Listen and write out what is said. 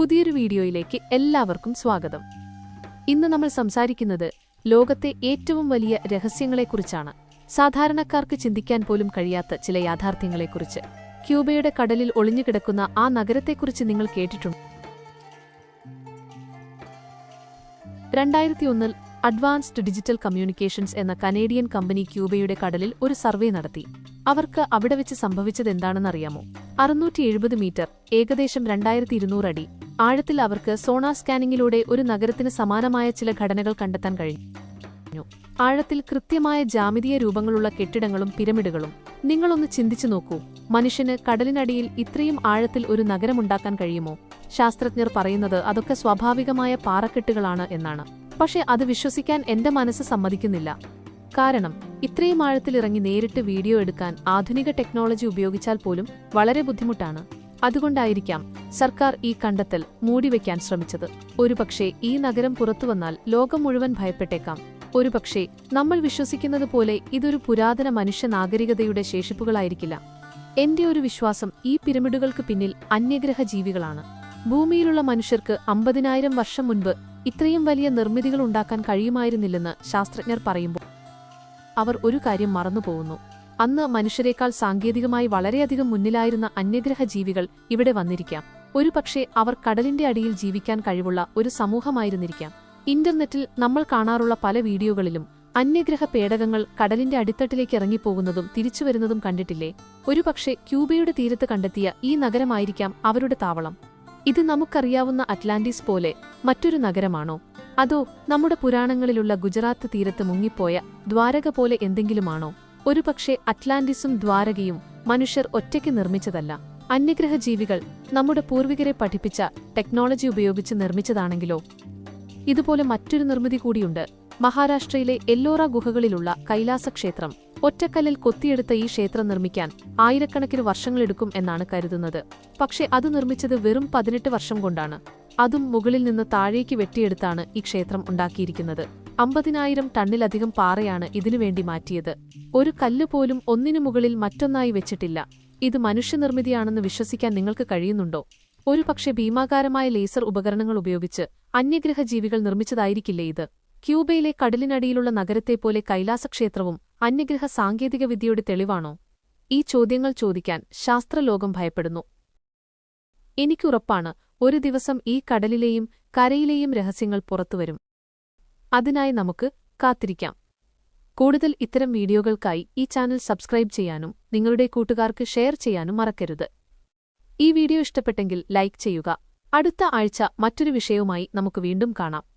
പുതിയൊരു വീഡിയോയിലേക്ക് എല്ലാവർക്കും സ്വാഗതം. ഇന്ന് നമ്മൾ സംസാരിക്കുന്നത് ലോകത്തെ ഏറ്റവും വലിയ രഹസ്യങ്ങളെക്കുറിച്ചാണ്. സാധാരണക്കാർക്ക് ചിന്തിക്കാൻ പോലും കഴിയാത്ത ചില യാഥാർത്ഥ്യങ്ങളെക്കുറിച്ച്. ക്യൂബയുടെ കടലിൽ ഒളിഞ്ഞുകിടക്കുന്ന ആ നഗരത്തെക്കുറിച്ച് നിങ്ങൾ കേട്ടിട്ടുണ്ട്? രണ്ടായിരത്തി ഒന്നിൽ അഡ്വാൻസ്ഡ് ഡിജിറ്റൽ കമ്മ്യൂണിക്കേഷൻസ് എന്ന കനേഡിയൻ കമ്പനി ക്യൂബയുടെ കടലിൽ ഒരു സർവേ നടത്തി. അവർക്ക് അവിടെ വെച്ച് സംഭവിച്ചതെന്താണെന്നറിയാമോ? അറുന്നൂറ്റി എഴുപത് മീറ്റർ ഏകദേശം രണ്ടായിരത്തി ഇരുന്നൂറ് അടി. ആഴത്തിൽ അവർക്ക് സോണാർ സ്കാനിങ്ങിലൂടെ ഒരു നഗരത്തിന് സമാനമായ ചില ഘടനകൾ കണ്ടെത്താൻ കഴിഞ്ഞു. ആഴത്തിൽ കൃത്യമായ ജാമിതീയ രൂപങ്ങളുള്ള കെട്ടിടങ്ങളും പിരമിഡുകളും നിങ്ങളൊന്ന് ചിന്തിച്ചു നോക്കൂ. മനുഷ്യന് കടലിനടിയിൽ ഇത്രയും ആഴത്തിൽ ഒരു നഗരമുണ്ടാക്കാൻ കഴിയുമോ? ശാസ്ത്രജ്ഞർ പറയുന്നത് അതൊക്കെ സ്വാഭാവികമായ പാറക്കെട്ടുകളാണ് എന്നാണ്. പക്ഷേ അത് വിശ്വസിക്കാൻ എന്റെ മനസ്സ് സമ്മതിക്കുന്നില്ല. കാരണം ഇത്രയും ആഴത്തിലിറങ്ങി നേരിട്ട് വീഡിയോ എടുക്കാൻ ആധുനിക ടെക്നോളജി ഉപയോഗിച്ചാൽ പോലും വളരെ ബുദ്ധിമുട്ടാണ്. അതുകൊണ്ടായിരിക്കാം സർക്കാർ ഈ കണ്ടെത്തൽ മൂടിവെക്കാൻ ശ്രമിച്ചത്. ഒരുപക്ഷെ ഈ നഗരം പുറത്തുവന്നാൽ ലോകം മുഴുവൻ ഭയപ്പെട്ടേക്കാം. ഒരുപക്ഷെ നമ്മൾ വിശ്വസിക്കുന്നത് പോലെ ഇതൊരു പുരാതന മനുഷ്യ നാഗരികതയുടെ ശേഷിപ്പുകളായിരിക്കില്ല. എന്റെ ഒരു വിശ്വാസം ഈ പിരമിഡുകൾക്ക് പിന്നിൽ അന്യഗ്രഹ ജീവികളാണ് ഭൂമിയിലുള്ള മനുഷ്യർക്ക് അമ്പതിനായിരം വർഷം മുൻപ് ഇത്രയും വലിയ നിർമ്മിതികൾ ഉണ്ടാക്കാൻ കഴിയുമായിരുന്നില്ലെന്ന് ശാസ്ത്രജ്ഞർ പറയുമ്പോൾ അവർ ഒരു കാര്യം മറന്നുപോകുന്നു. അന്ന് മനുഷ്യരെക്കാൾ സാങ്കേതികമായി വളരെയധികം മുന്നിലായിരുന്ന അന്യഗ്രഹ ജീവികൾ ഇവിടെ വന്നിരിക്കാം. ഒരുപക്ഷെ അവർ കടലിന്റെ അടിയിൽ ജീവിക്കാൻ കഴിവുള്ള ഒരു സമൂഹമായിരുന്നിരിക്കാം. ഇന്റർനെറ്റിൽ നമ്മൾ കാണാറുള്ള പല വീഡിയോകളിലും അന്യഗ്രഹ പേടകങ്ങൾ കടലിന്റെ അടിത്തട്ടിലേക്ക് ഇറങ്ങിപ്പോകുന്നതും തിരിച്ചുവരുന്നതും കണ്ടിട്ടില്ലേ? ഒരുപക്ഷെ ക്യൂബയുടെ തീരത്ത് കണ്ടെത്തിയ ഈ നഗരമായിരിക്കാം അവരുടെ താവളം. ഇത് നമുക്കറിയാവുന്ന അറ്റ്ലാന്റിസ് പോലെ മറ്റൊരു നഗരമാണോ? അതോ നമ്മുടെ പുരാണങ്ങളിലുള്ള ഗുജറാത്ത് തീരത്ത് മുങ്ങിപ്പോയ ദ്വാരക പോലെ എന്തെങ്കിലുമാണോ? ഒരുപക്ഷെ അറ്റ്ലാന്റിസും ദ്വാരകയും മനുഷ്യർ ഒറ്റയ്ക്ക് നിർമ്മിച്ചതല്ല. അന്യഗ്രഹ ജീവികൾ നമ്മുടെ പൂർവികരെ പഠിപ്പിച്ച ടെക്നോളജി ഉപയോഗിച്ച് നിർമ്മിച്ചതാണെങ്കിലോ? ഇതുപോലെ മറ്റൊരു നിർമ്മിതി കൂടിയുണ്ട്. മഹാരാഷ്ട്രയിലെ എല്ലോറ ഗുഹകളിലുള്ള കൈലാസ ക്ഷേത്രം ഒറ്റക്കല്ലിൽ കൊത്തിയെടുത്ത ഈ ക്ഷേത്രം നിർമ്മിക്കാൻ ആയിരക്കണക്കിന് വർഷങ്ങളെടുക്കും എന്നാണ് കരുതുന്നത്. പക്ഷേ അത് നിർമ്മിച്ചത് വെറും പതിനെട്ട് വർഷം കൊണ്ടാണ്. അതും മുകളിൽ നിന്ന് താഴേക്ക് വെട്ടിയെടുത്താണ് ഈ ക്ഷേത്രം ഉണ്ടാക്കിയിരിക്കുന്നത്. അമ്പതിനായിരം ടണ്ണിലധികം പാറയാണ് ഇതിനുവേണ്ടി മാറ്റിയത്. ഒരു കല്ല് പോലും ഒന്നിനു മുകളിൽ മറ്റൊന്നായി വെച്ചിട്ടില്ല. ഇത് മനുഷ്യനിർമ്മിതിയാണെന്ന് വിശ്വസിക്കാൻ നിങ്ങൾക്ക് കഴിയുന്നുണ്ടോ? ഒരു പക്ഷേ ഭീമാകാരമായ ലേസർ ഉപകരണങ്ങൾ ഉപയോഗിച്ച് അന്യഗ്രഹ ജീവികൾ നിർമ്മിച്ചതായിരിക്കില്ലേ ഇത്? ക്യൂബയിലെ കടലിനടിയിലുള്ള നഗരത്തെപ്പോലെ കൈലാസക്ഷേത്രവും അന്യഗ്രഹ സാങ്കേതികവിദ്യയുടെ തെളിവാണോ? ഈ ചോദ്യങ്ങൾ ചോദിക്കാൻ ശാസ്ത്രലോകം ഭയപ്പെടുന്നു. എനിക്കുറപ്പാണ് ഒരു ദിവസം ഈ കടലിലെയും കരയിലെയും രഹസ്യങ്ങൾ പുറത്തുവരും. അതിനായി നമുക്ക് കാത്തിരിക്കാം. കൂടുതൽ ഇത്തരം വീഡിയോകൾക്കായി ഈ ചാനൽ സബ്സ്ക്രൈബ് ചെയ്യാനും നിങ്ങളുടെ കൂട്ടുകാർക്ക് ഷെയർ ചെയ്യാനും മറക്കരുത്. ഈ വീഡിയോ ഇഷ്ടപ്പെട്ടെങ്കിൽ ലൈക്ക് ചെയ്യുക. അടുത്ത ആഴ്ച മറ്റൊരു വിഷയവുമായി നമുക്ക് വീണ്ടും കാണാം.